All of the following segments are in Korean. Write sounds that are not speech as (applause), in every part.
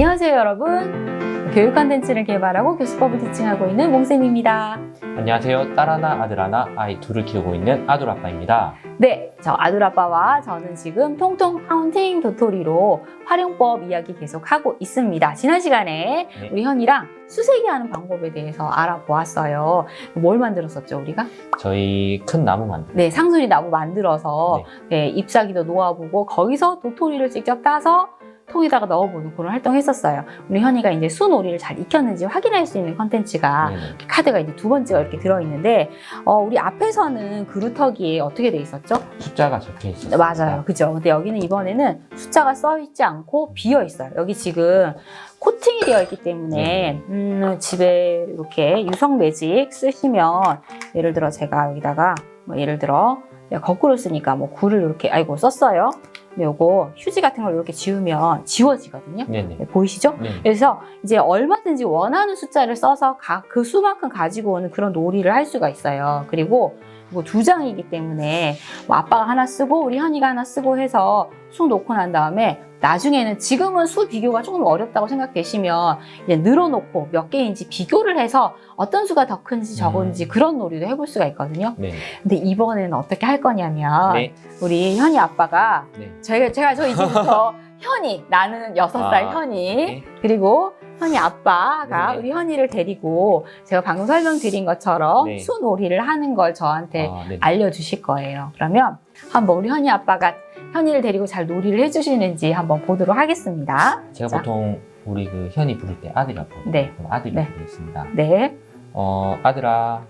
안녕하세요, 여러분. 교육 컨텐츠를 개발하고 교수법을 티칭하고 있는 몽쌤입니다. 안녕하세요. 딸 하나, 아들 하나, 아이 둘을 키우고 있는 아들 아빠입니다. 네, 저 아들 아빠와 저는 지금 통통 카운팅 도토리로 활용법 이야기 계속 하고 있습니다. 지난 시간에 네. 우리 현이랑 수세기 하는 방법에 대해서 알아보았어요. 뭘 만들었었죠, 우리가? 저희 큰 나무 만들. 네, 상수리 나무 만들어서 네, 잎사귀도 놓아보고 거기서 도토리를 직접 따서 통에다가 넣어보는 그런 활동 했었어요. 우리 현이가 이제 수놀이를 잘 익혔는지 확인할 수 있는 컨텐츠가 네네. 카드가 이제 두 번째가 이렇게 들어있는데 어, 우리 앞에서는 그루터기에 어떻게 돼 있었죠? 숫자가 적혀 있어요. 네, 맞아요. 그죠? 근데 여기는 이번에는 숫자가 써 있지 않고 비어 있어요. 여기 지금 코팅이 되어 있기 때문에 음, 집에 이렇게 유성 매직 쓰시면 예를 들어 제가 여기다가 뭐 예를 들어 거꾸로 쓰니까 뭐 굴을 이렇게 아이고 썼어요. 요거 휴지 같은 걸 이렇게 지우면 지워지거든요. 네네. 네, 보이시죠? 네. 그래서 이제 얼마든지 원하는 숫자를 써서 가- 그 수만큼 가지고 오는 그런 놀이를 할 수가 있어요. 그리고 이거 두 장이기 때문에 뭐 아빠가 하나 쓰고 우리 현이가 하나 쓰고 해서 수 놓고 난 다음에 나중에는 지금은 수 비교가 조금 어렵다고 생각되시면 이제 늘어놓고 몇 개인지 비교를 해서 어떤 수가 더 큰지 적은지 음. 그런 놀이도 해볼 수가 있거든요. 네. 근데 이번에는 어떻게 할 거냐면 네. 우리 현이 아빠가 네. 저희가 제가 저 이제부터 (laughs) 현이 나는 여섯 살 아, 현이 네. 그리고 현이 아빠가 네. 우리 현이를 데리고 제가 방금 설명드린 것처럼 네. 수놀이를 하는 걸 저한테 아, 네. 알려주실 거예요. 그러면 한번 우리 현이 아빠가 현이를 데리고 잘 놀이를 해주시는지 한번 보도록 하겠습니다. 제가 자, 보통 우리 그 현이 부를 때 아들이라 부르고 네. 아들이 네. 부르겠습니다. 네, 어 아들아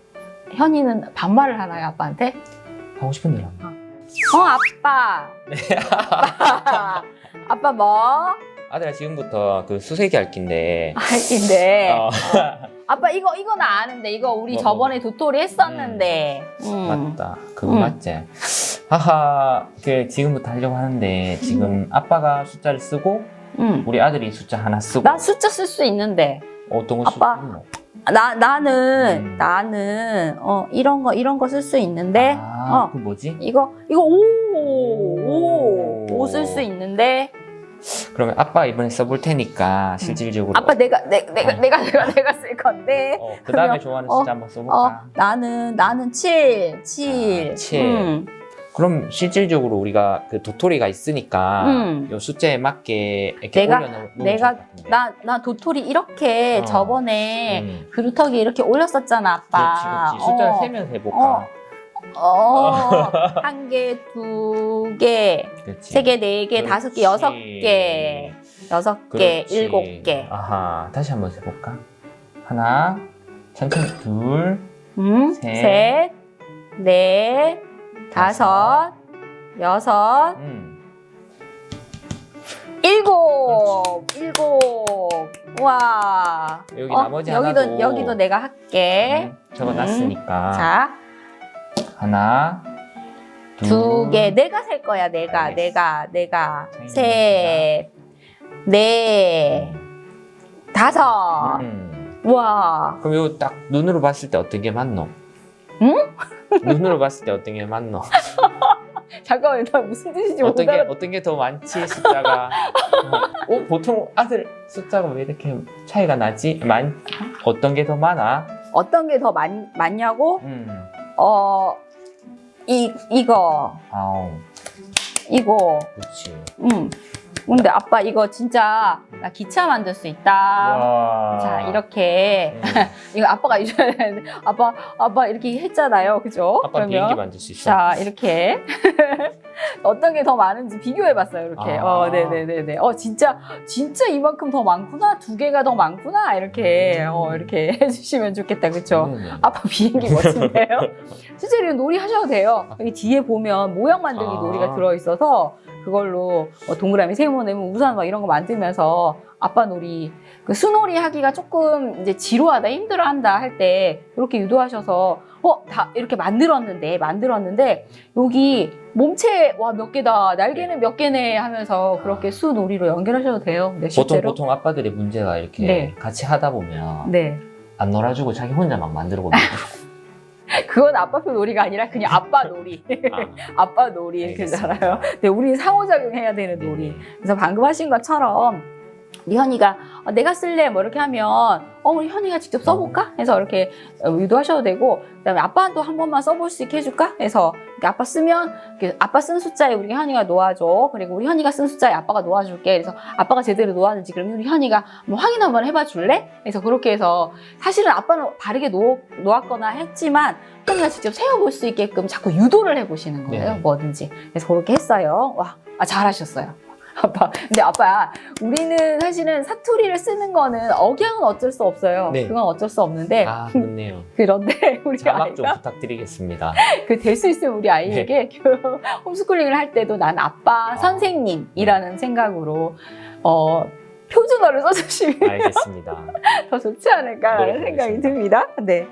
현이는 반말을 하나요 아빠한테? 하고 싶은 대로 합니다. 어 아빠. 네. (laughs) 아빠. 아빠 뭐? 아들아 지금부터 그 수세기 할 긴데. 할긴데. 어, 아빠 이거 이거 나 아는데 이거 우리 뭐, 저번에 도토리 했었는데. 음. 맞다. 그거 음. 맞지? 하하. 그 지금부터 하려고 하는데 지금 아빠가 숫자를 쓰고 음. 우리 아들이 숫자 하나 쓰고 나 숫자 쓸 수 있는데. 어떤 거 아빠. 쓰고 나 나는 음. 나는 어 이런 거 이런 거 쓸 수 있는데. 아, 어. 그 뭐지? 이거 이거 오오오 쓸수 있는데. 그러면 아빠 이번에 써볼 테니까 실질적으로 아빠 내가 내, 내가 어. 내가 내가 내가 쓸 건데. 어, 그 다음에 그러면- 좋아하는 어, 숫자 한번 어 써볼까? 나는 나는 7 7 아, 칠. 그럼 실질적으로 우리가 그 도토리가 있으니까 음. 요 숫자에 맞게 이렇게 내가- 올려놓으면 내가 좋을 것 같은데. 나 나 도토리 이렇게 어. 저번에 음. 그루터기 이렇게 올렸었잖아 아빠. 그렇지 그렇지 숫자를 어. 세면서 해볼까? 어, 한 개, 두 개, 그렇지. 세 개, 네 개, 다섯 개, 그렇지. 여섯 개, 여섯 개, 그렇지. 일곱 개. 아하 다시 한번 해볼까? 하나 천천히 둘 음, 셋. 셋, 넷, 다섯, 여섯, 음. 일곱, 일곱. 와. 여기 어, 나머지 여기도 하나도 여기도 내가 할게. 음, 적어놨으니까 자, 하나 두 개. 내가 셀 거야. 내가, 알겠어. 내가, 내가. 셋, 넷, 다섯. 음. 와. 그럼 요딱 눈으로 봤을 때 어떤 게 맞노? 응? (laughs) 눈으로 봤을 때 어떤 게 맞노? (laughs) 잠깐만, 나 무슨 뜻인지 못 어떤 게 알아. 어떤 게 더 많지 숫자가? 어 보통 아들 숫자가 왜 이렇게 차이가 나지? 많 어떤 게 더 많아? 어떤 게 더 많냐고? 음, 어, 이, 이거, 아우, 이거. 그렇지. 음. 근데 아빠 이거 진짜 나 기차 만들 수 있다. 와. 자, 이렇게. 음. (laughs) 이거 아빠가 이줘야 되는데. (laughs) 아빠, 아빠 이렇게 했잖아요. 그죠? 아빠 비행기 만들 수 있어. 자, 이렇게. (laughs) 어떤 게 더 많은지 비교해봤어요. 이렇게. 아. 어, 네네네네. 어, 진짜, 진짜 이만큼 더 많구나. 두 개가 더 많구나. 이렇게, 음. 어, 이렇게 해주시면 좋겠다. 그쵸? 네네. 아빠 비행기 멋진데요? 실제로 놀이 하셔도 돼요. 여기 뒤에 보면 모양 만들기 아. 놀이가 들어있어서 그걸로 뭐 동그라미 세모네모 우산 막 이런 거 만들면서 아빠 놀이 그 수놀이 하기가 조금 이제 지루하다 힘들어한다 할 때 이렇게 유도하셔서 어 다 이렇게 만들었는데 만들었는데 여기 몸체 와 몇 개다 날개는 몇 개네 하면서 그렇게 수놀이로 연결하셔도 돼요. 네, 보통 실제로. 보통 아빠들의 문제가 이렇게 네. 같이 하다 보면 네. 안 놀아주고 자기 혼자 막 만들고. 그건 아빠표 놀이가 아니라 그냥 아빠 놀이. 아, (laughs) 아빠 놀이 알겠습니다. 그잖아요. 근데 우리 상호작용해야 되는 놀이. 네. 그래서 방금 하신 것처럼 우리 현이가 어, 내가 쓸래 뭐 이렇게 하면 어 우리 현이가 직접 써볼까 해서 이렇게 어, 유도하셔도 되고 그다음에 아빠도 한 번만 써볼 수 있게 해줄까 해서 이렇게 아빠 쓰면 이렇게 아빠 쓴 숫자에 우리 현이가 놓아줘. 그리고 우리 현이가 쓴 숫자에 아빠가 놓아줄게. 그래서 아빠가 제대로 놓았는지 그러면 우리 현이가 뭐 확인 한번 해봐 줄래? 그래서 그렇게 해서 사실은 아빠는 바르게 놓, 놓았거나 했지만 현이가 직접 세워볼 수 있게끔 자꾸 유도를 해보시는 거예요 네. 뭐든지. 그래서 그렇게 했어요. 와 아, 잘하셨어요 (laughs) 아빠 근데 아빠 우리는 사실은 사투리를 쓰는 거는 억양은 어쩔 수 없어요 네. 그건 어쩔 수 없는데 아 좋네요. (laughs) 그런데 우리 자막 좀 아이가 부탁드리겠습니다. (laughs) 그 될 수 있으면 우리 아이에게 네. 그 홈스쿨링을 할 때도 난 아빠 아. 선생님이라는 생각으로 어 표준어를 써주시면 알겠습니다. 더 좋지 않을까라는. 생각이 듭니다. 네.